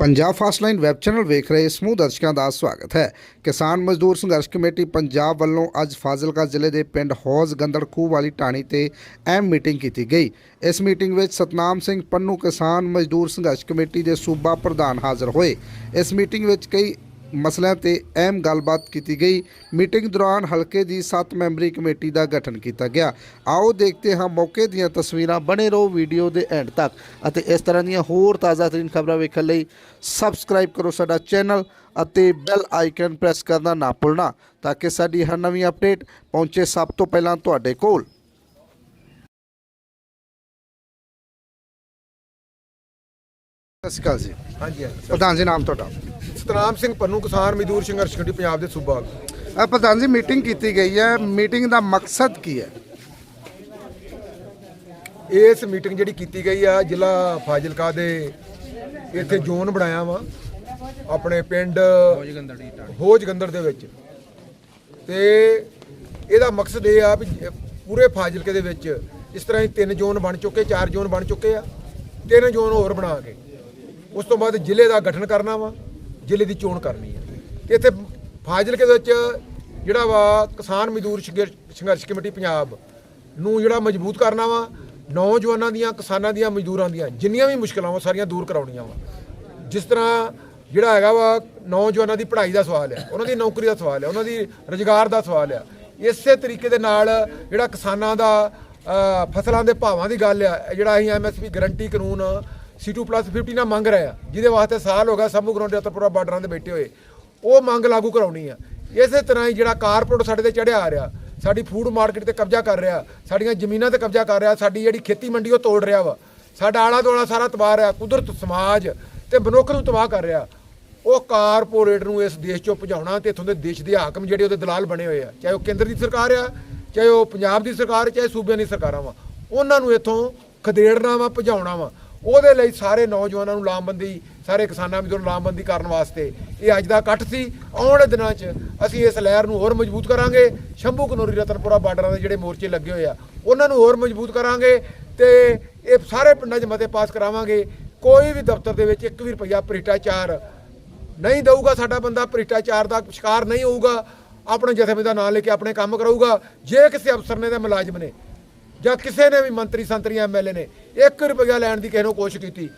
Punjab fast line web channel ਵੇਖ ਰਹੇ ਸਮੂਹ ਦਰਸ਼ਕਾਂ ਦਾ ਸਵਾਗਤ ਹੈ। ਕਿਸਾਨ ਮਜ਼ਦੂਰ ਸੰਘਰਸ਼ ਕਮੇਟੀ ਪੰਜਾਬ ਵੱਲੋਂ ਅੱਜ ਫਾਜ਼ਿਲਕਾ ਜ਼ਿਲ੍ਹੇ ਦੇ ਪਿੰਡ ਹੌਜ਼ ਗੰਦੜ ਖੂਹ ਵਾਲੀ ਟਾਣੀ ਤੇ ਅਹਿਮ ਮੀਟਿੰਗ ਕੀਤੀ ਗਈ। ਇਸ ਮੀਟਿੰਗ ਵਿੱਚ ਸਤਨਾਮ ਸਿੰਘ ਪੰਨੂ ਕਿਸਾਨ ਮਜ਼ਦੂਰ ਸੰਘਰਸ਼ ਕਮੇਟੀ ਦੇ ਸੂਬਾ ਪ੍ਰਧਾਨ ਹਾਜ਼ਰ ਹੋਏ। ਇਸ ਮੀਟਿੰਗ ਵਿੱਚ ਕਈ ਮਸਲਿਆਂ ਤੇ ਅਹਿਮ ਗੱਲਬਾਤ ਕੀਤੀ ਗਈ। ਮੀਟਿੰਗ ਦੌਰਾਨ ਹਲਕੇ ਦੀ 7 ਮੈਂਬਰੀ ਕਮੇਟੀ ਦਾ ਗਠਨ ਕੀਤਾ ਗਿਆ। ਆਓ ਦੇਖਦੇ ਹਾਂ ਮੌਕੇ ਦੀਆਂ ਤਸਵੀਰਾਂ। ਬਣੇ ਰਹੋ ਵੀਡੀਓ ਦੇ ਐਂਡ ਤੱਕ ਅਤੇ ਇਸ ਤਰ੍ਹਾਂ ਦੀਆਂ ਹੋਰ ਤਾਜ਼ਾ ਤਰੀਨ ਖਬਰਾਂ ਵੇਖਣ ਲਈ ਸਬਸਕ੍ਰਾਈਬ ਕਰੋ ਸਾਡਾ ਚੈਨਲ ਅਤੇ ਬੈਲ ਆਈਕਨ ਪ੍ਰੈਸ ਕਰਨਾ ਨਾ ਭੁੱਲਣਾ ਤਾਂ ਕਿ ਸਾਡੀ ਹਰ ਨਵੀਂ ਅਪਡੇਟ ਪਹੁੰਚੇ ਸਭ ਤੋਂ ਪਹਿਲਾਂ ਤੁਹਾਡੇ ਕੋਲ। ਸਤਿ ਸ਼੍ਰੀ ਅਕਾਲ ਜੀ। ਹਾਂਜੀ ਪ੍ਰਧਾਨ ਜੀ ਨਾਮ ਤੁਹਾਡਾ? ਸਤਨਾਮ ਸਿੰਘ ਪੰਨੂ ਕਿਸਾਨ ਮਜ਼ਦੂਰ ਸੰਘਰਸ਼ ਕਮੇਟੀ ਪੰਜਾਬ ਦੇ ਸੂਬਾ ਅ, ਪ੍ਰਧਾਨ ਜੀ ਮੀਟਿੰਗ ਕੀਤੀ ਗਈ ਹੈ। ਮੀਟਿੰਗ ਦਾ ਮਕਸਦ ਕੀ ਹੈ? ਇਸ ਮੀਟਿੰਗ ਜਿਹੜੀ ਕੀਤੀ ਗਈ ਆ ਜ਼ਿਲ੍ਹਾ ਫਾਜ਼ਿਲਕਾ ਦੇ ਇੱਥੇ ਜ਼ੋਨ ਬਣਾਇਆ ਵਾ ਆਪਣੇ ਪਿੰਡ ਹੋਜ ਗੰਦੜ ਦੇ ਵਿੱਚ। ਤੇ ਇਹਦਾ ਮਕਸਦ ਇਹ ਆ ਵੀ ਜ- ਪੂਰੇ ਫਾਜ਼ਿਲਕੇ ਦੇ ਵਿੱਚ ਇਸ ਤਰ੍ਹਾਂ ਹੀ ਤਿੰਨ ਜ਼ੋਨ ਬਣ ਚੁੱਕੇ ਚਾਰ ਜ਼ੋਨ ਬਣ ਚੁੱਕੇ ਆ ਤਿੰਨ ਜ਼ੋਨ ਹੋਰ ਬਣਾ ਕੇ। ਉਸ ਤੋਂ ਬਾਅਦ ਜ਼ਿਲ੍ਹੇ ਦਾ ਗਠਨ ਕਰਨਾ ਵਾ, ਜ਼ਿਲ੍ਹੇ ਦੀ ਚੋਣ ਕਰਨੀ ਆ। ਤੇ ਇੱਥੇ ਫਾਜ਼ਿਲਕੇ ਦੇ ਵਿੱਚ ਜਿਹੜਾ ਵਾ ਕਿਸਾਨ ਮਜ਼ਦੂਰ ਸੰਘਰਸ਼ ਸੰਘਰਸ਼ ਕਮੇਟੀ ਪੰਜਾਬ ਨੂੰ ਜਿਹੜਾ ਮਜ਼ਬੂਤ ਕਰਨਾ ਵਾ, ਨੌਜਵਾਨਾਂ ਦੀਆਂ, ਕਿਸਾਨਾਂ ਦੀਆਂ, ਮਜ਼ਦੂਰਾਂ ਦੀਆਂ, ਜਿੰਨੀਆਂ ਵੀ ਮੁਸ਼ਕਲਾਂ ਵਾ, ਸਾਰੀਆਂ ਦੂਰ ਕਰਾਉਣੀਆਂ ਵਾ। ਜਿਸ ਤਰ੍ਹਾਂ ਜਿਹੜਾ ਹੈਗਾ ਵਾ, ਨੌਜਵਾਨਾਂ ਦੀ ਪੜ੍ਹਾਈ ਦਾ ਸਵਾਲ ਹੈ ਉਹਨਾਂ ਦੀ ਨੌਕਰੀ ਦਾ ਸਵਾਲ ਹੈ ਉਹਨਾਂ ਦੀ ਰੁਜ਼ਗਾਰ ਦਾ ਸਵਾਲ ਹੈ ਇਸੇ ਤਰੀਕੇ ਦੇ ਨਾਲ ਜਿਹੜਾ ਕਿਸਾਨਾਂ ਦਾ ਫਸਲਾਂ ਦੇ ਭਾਵਾਂ ਦੀ ਗੱਲ ਆ ਜਿਹੜਾ ਅਸੀਂ ਐਮਐਸਪੀ ਗਰੰਟੀ ਕਾਨੂੰਨ C2+50 ਨਾਲ ਮੰਗ ਰਿਹਾ ਜਿਹਦੇ ਵਾਸਤੇ ਸਾਲ ਹੋ ਗਿਆ ਸੰਭੂ ਗਰਾਉਂਡ ਰਤਪੁਰਾ ਬਾਰਡਰਾਂ ਤੇ ਬੈਠੇ ਹੋਏ। ਉਹ ਮੰਗ ਲਾਗੂ ਕਰਾਉਣੀ ਆ। ਇਸੇ ਤਰ੍ਹਾਂ ਹੀ ਜਿਹੜਾ ਕਾਰਪੋਰੇਟ ਸਾਡੇ ਤੇ ਚੜਿਆ ਆ ਰਿਹਾ, ਸਾਡੀ ਫੂਡ ਮਾਰਕੀਟ ਤੇ ਕਬਜ਼ਾ ਕਰ ਰਿਹਾ, ਸਾਡੀਆਂ ਜ਼ਮੀਨਾਂ ਤੇ ਕਬਜ਼ਾ ਕਰ ਰਿਹਾ, ਸਾਡੀ ਜਿਹੜੀ ਖੇਤੀ ਮੰਡੀ ਉਹ ਤੋੜ ਰਿਹਾ ਵਾ। ਸਾਡਾ ਆਲਾ ਦੁਆਲਾ ਸਾਰਾ ਤਬਾਹ ਰਿਹਾ, ਕੁਦਰਤ, ਸਮਾਜ ਤੇ ਮਨੁੱਖ ਨੂੰ ਤਬਾਹ ਕਰ ਰਿਹਾ। ਉਹ ਕਾਰਪੋਰੇਟ ਨੂੰ ਇਸ ਦੇਸ਼ ਚੋਂ ਭਜਾਉਣਾ ਤੇ ਇਥੋਂ ਦੇ ਦੇਸ਼ ਦੇ ਹਾਕਮ ਜਿਹੜੇ ਉਹਦੇ ਦਲਾਲ ਬਣੇ ਹੋਏ ਆ। ਚਾਹੇ ਉਹ ਕੇਂਦਰ ਦੀ ਸਰਕਾਰ ਆ, ਚਾਹੇ ਉਹ ਪੰਜਾਬ ਦੀ ਸਰਕਾਰ, ਚਾਹੇ ਸੂਬਿਆਂ ਦੀ ਸਰਕਾਰਾਂ ਵਾ। ਉਹਨਾਂ ਨੂੰ ਇਥੋਂ ਖਦੇੜਨਾ ਵਾ, ਭਜਾਉਣਾ ਵਾ। ਉਹਦੇ ਲਈ ਸਾਰੇ ਨੌਜਵਾਨਾਂ ਨੂੰ ਲਾਮਬੰਦੀ, ਸਾਰੇ ਕਿਸਾਨਾਂ ਨੂੰ ਲਾਮਬੰਦੀ ਕਰਨ ਵਾਸਤੇ ਇਹ ਅੱਜ ਦਾ ਇਕੱਠ ਸੀ, ਆਉਣ ਵਾਲੇ ਦਿਨਾਂ 'ਚ ਅਸੀਂ ਇਸ ਲਹਿਰ ਨੂੰ ਹੋਰ ਮਜ਼ਬੂਤ ਕਰਾਂਗੇ। ਸ਼ੰਭੂ ਕਨੌਰੀ, ਰਤਨਪੁਰਾ ਬਾਰਡਰਾਂ ਦੇ ਜਿਹੜੇ ਮੋਰਚੇ ਲੱਗੇ ਹੋਏ ਆ, ਉਹਨਾਂ ਨੂੰ ਹੋਰ ਮਜ਼ਬੂਤ ਕਰਾਂਗੇ ਤੇ ਇਹ ਸਾਰੇ ਪਿੰਡਾਂ 'ਚ ਮਤੇ ਪਾਸ ਕਰਾਵਾਂਗੇ। ਕੋਈ ਵੀ ਦਫ਼ਤਰ ਦੇ ਵਿੱਚ ਇੱਕ ਵੀ ਰੁਪਈਆ ਭ੍ਰਿਸ਼ਟਾਚਾਰ ਨਹੀਂ ਦਊਗਾ ਸਾਡਾ ਬੰਦਾ, ਭ੍ਰਿਸ਼ਟਾਚਾਰ ਦਾ ਸ਼ਿਕਾਰ ਨਹੀਂ ਹੋਊਗਾ, ਆਪਣੇ ਜਥੇਬੰਦੀ ਦਾ ਨਾਮ ਲੈ ਕੇ ਆਪਣੇ ਕੰਮ ਕਰਾਊਗਾ ਜੇ ਕਿਸੇ ਅਫਸਰ ਨੇ ਜਾਂ ਮੁਲਾਜ਼ਮ ਨੇ ਜਾਂ ਕਿਸੇ ਨੇ ਵੀ ਮੰਤਰੀ, ਸੰਤਰੀ ਐਮਐਲਏ ਨੇ 1 ਰੁਪਇਆ ਲੈਣ ਦੀ ਕਿਸੇ ਨੂੰ ਕੋਸ਼ਿਸ਼ ਕੀਤੀ,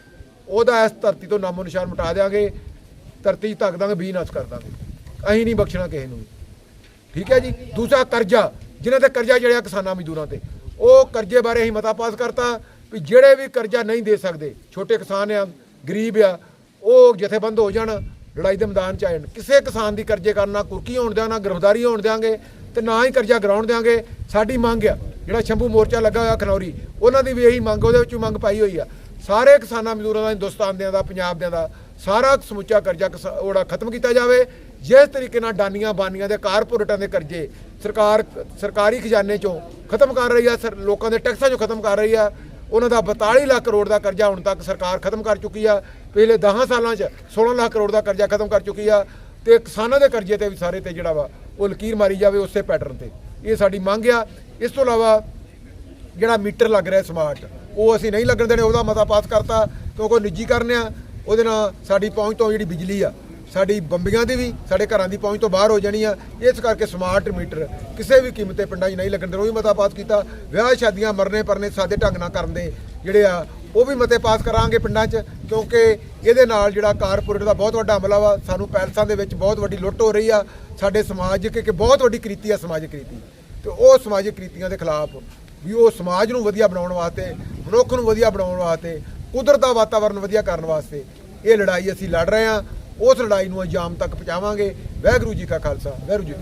ਉਹਦਾ ਇਸ ਧਰਤੀ ਤੋਂ ਨਾਮੋ ਨਿਸ਼ਾਨ ਮਿਟਾ ਦਿਆਂਗੇ, ਧਰਤੀ 'ਚ ਧੱਕ ਦਾਂਗੇ ਵੀ ਨਾਸ ਕਰ ਦਾਂਗੇ। ਅਸੀਂ ਨਹੀਂ ਬਖਸ਼ਣਾ ਕਿਸੇ ਨੂੰ। ਠੀਕ ਹੈ ਜੀ? ਦੂਸਰਾ ਕਰਜ਼ਾ ਜਿਨ੍ਹਾਂ ਤੇ ਕਰਜ਼ਾ ਜਿਹੜਾ ਕਿਸਾਨਾਂ ਮਜ਼ਦੂਰਾਂ ਤੇ। ਉਹ ਕਰਜ਼ੇ ਬਾਰੇ ਅਸੀਂ ਮਤਾ ਪਾਸ ਕਰਤਾ ਵੀ ਜਿਹੜੇ ਵੀ ਕਰਜ਼ਾ ਨਹੀਂ ਦੇ ਸਕਦੇ, ਛੋਟੇ ਕਿਸਾਨ ਆ, ਗਰੀਬ ਆ, ਉਹ ਜਥੇਬੰਦ ਹੋ ਜਾਣ, ਲੜਾਈ ਦੇ ਮੈਦਾਨ 'ਚ ਆ ਜਾਣ। ਕਿਸੇ ਕਿਸਾਨ ਦੀ ਕਰਜ਼ੇ ਕਰਨਾ ਕੁਰਕੀ ਹੋਣ ਦਿਆਂ ਨਾ ਗ੍ਰਿਫਤਾਰੀ ਹੋਣ ਦਿਆਂਗੇ ਤੇ ਨਾ ਹੀ ਕਰਜ਼ਾ ਗਰਾਉਣ ਦਿਆਂਗੇ। ਸਾਡੀ ਮੰਗ ਆ, ਜਿਹੜਾ ਸ਼ੰਭੂ ਮੋਰਚਾ ਲੱਗਾ ਹੋਇਆ, ਖਨੌਰੀ ਉਹਨਾਂ ਦੀ ਵੀ ਇਹੀ ਮੰਗ, ਉਹਦੇ ਵਿੱਚੋਂ ਮੰਗ ਪਾਈ ਹੋਈ ਆ। ਸਾਰੇ ਕਿਸਾਨਾਂ ਮਜ਼ਦੂਰਾਂ ਦਾ, ਹਿੰਦੁਸਤਾਨ ਦਿਆਂ ਦਾ, ਪੰਜਾਬ ਦਿਆਂ ਦਾ ਸਾਰਾ ਸਮੁੱਚਾ ਕਰਜ਼ਾ ਕਿਸਾ- ਖਤਮ ਕੀਤਾ ਜਾਵੇ। ਜਿਸ ਤਰੀਕੇ ਨਾਲ ਡਾਨੀਆਂ ਬਾਨੀਆਂ ਦੇ ਕਾਰਪੋਰੇਟਾਂ ਦੇ ਕਰਜ਼ੇ ਸਰਕਾਰ, ਸਰਕਾਰੀ ਖਜ਼ਾਨੇ ਚੋਂ ਖਤਮ ਕਰ ਰਹੀ ਆ, ਸਰ- ਲੋਕਾਂ ਦੇ ਟੈਕਸਾਂ ਚੋਂ ਖਤਮ ਕਰ ਰਹੀ ਆ, ਉਹਨਾਂ ਦਾ 42 ਲੱਖ ਕਰੋੜ ਦਾ ਕਰਜ਼ਾ ਹੁਣ ਤੱਕ ਸਰਕਾਰ ਖਤਮ ਕਰ ਚੁੱਕੀ ਆ। ਪਿਛਲੇ 10 ਸਾਲਾਂ 'ਚ 16 ਲੱਖ ਕਰੋੜ ਦਾ ਕਰਜ਼ਾ ਖਤਮ ਕਰ ਚੁੱਕੀ ਆ ਤੇ ਕਿਸਾਨਾਂ ਦੇ ਕਰਜ਼ੇ ਤੇ ਵੀ ਸਾਰੇ ਤੇ ਜਿਹੜਾ ਵਾ, ਉਹ ਲਕੀਰ ਮਾਰੀ ਜਾਵੇ ਉਸੇ ਪੈਟਰਨ ਤੇ। ਇਹ ਸਾਡੀ ਮੰਗ ਆ। ਇਸ ਤੋਂ ਇਲਾਵਾ ਜਿਹੜਾ ਮੀਟਰ ਲੱਗ ਰਿਹਾ ਸਮਾਰਟ, ਉਹ ਅਸੀਂ ਨਹੀਂ ਲੱਗਣ ਦੇਣੇ, ਉਹਦਾ ਮਤਾ ਪਾਸ ਕਰਤਾ ਕਿਉਂਕਿ ਉਹ ਨਿੱਜੀ ਕਰਨਿਆ ਉਹਦੇ ਨਾਲ ਸਾਡੀ ਪਹੁੰਚ ਤੋਂ ਜਿਹੜੀ ਬਿਜਲੀ ਆ, ਸਾਡੀ ਬੰਬੀਆਂ ਦੀ ਵੀ, ਸਾਡੇ ਘਰਾਂ ਦੀ ਪਹੁੰਚ ਤੋਂ ਬਾਹਰ ਹੋ ਜਾਣੀ ਆ, ਇਸ ਕਰਕੇ ਸਮਾਰਟ ਮੀਟਰ ਕਿਸੇ ਵੀ ਕੀਮਤ ਤੇ ਪਿੰਡਾਂ 'ਚ ਨਹੀਂ ਲੱਗਣ ਦੇਣਾ, ਉਹ ਵੀ ਮਤਾ ਪਾਸ ਕੀਤਾ, ਵਿਆਹ ਸ਼ਾਦੀਆਂ ਮਰਨੇ ਪਰਨੇ ਸਾਦੇ ਢੰਗ ਨਾਲ ਕਰਨ ਦੇ ਜਿਹੜੇ ਆ, ਉਹ ਵੀ ਮਤੇ ਪਾਸ ਕਰਾਂਗੇ ਪਿੰਡਾਂ 'ਚ, ਕਿਉਂਕਿ ਇਹਦੇ ਨਾਲ ਜਿਹੜਾ ਕਾਰਪੋਰੇਟ ਦਾ ਬਹੁਤ ਵੱਡਾ ਹਮਲਾ ਵਾ, ਸਾਨੂੰ ਪੈਲਸਾਂ ਦੇ ਵਿੱਚ ਬਹੁਤ ਵੱਡੀ ਲੁੱਟ ਹੋ ਰਹੀ ਆ, ਸਾਡੇ ਸਮਾਜਿਕ ਇੱਕ ਬਹੁਤ ਵੱਡੀ ਕ੍ਰਿਤੀ ਆ ਸਮਾਜਿਕ ਕ੍ਰਿਤੀ, ਤੇ ਉਹ ਸਮਾਜਿਕ ਕ੍ਰਿਤੀਆਂ ਦੇ ਖਿਲਾਫ ਵੀ ਉਹ ਸਮਾਜ ਨੂੰ ਵਧੀਆ ਬਣਾਉਣ ਵਾਸਤੇ, ਮਨੁੱਖ ਨੂੰ ਵਧੀਆ ਬਣਾਉਣ ਵਾਸਤੇ, ਕੁਦਰਤ ਦਾ ਵਾਤਾਵਰਣ ਵਧੀਆ ਕਰਨ ਵਾਸਤੇ ਇਹ ਲੜਾਈ ਅਸੀਂ ਲੜ ਰਹੇ ਹਾਂ। ਉਸ ਲੜਾਈ ਨੂੰ ਅੰਜਾਮ ਤੱਕ ਪਹੁੰਚਾਵਾਂਗੇ। ਵਾਹਿਗੁਰੂ ਜੀ ਕਾ ਖਾਲਸਾ, ਵਾਹਿਗੁਰੂ ਜੀ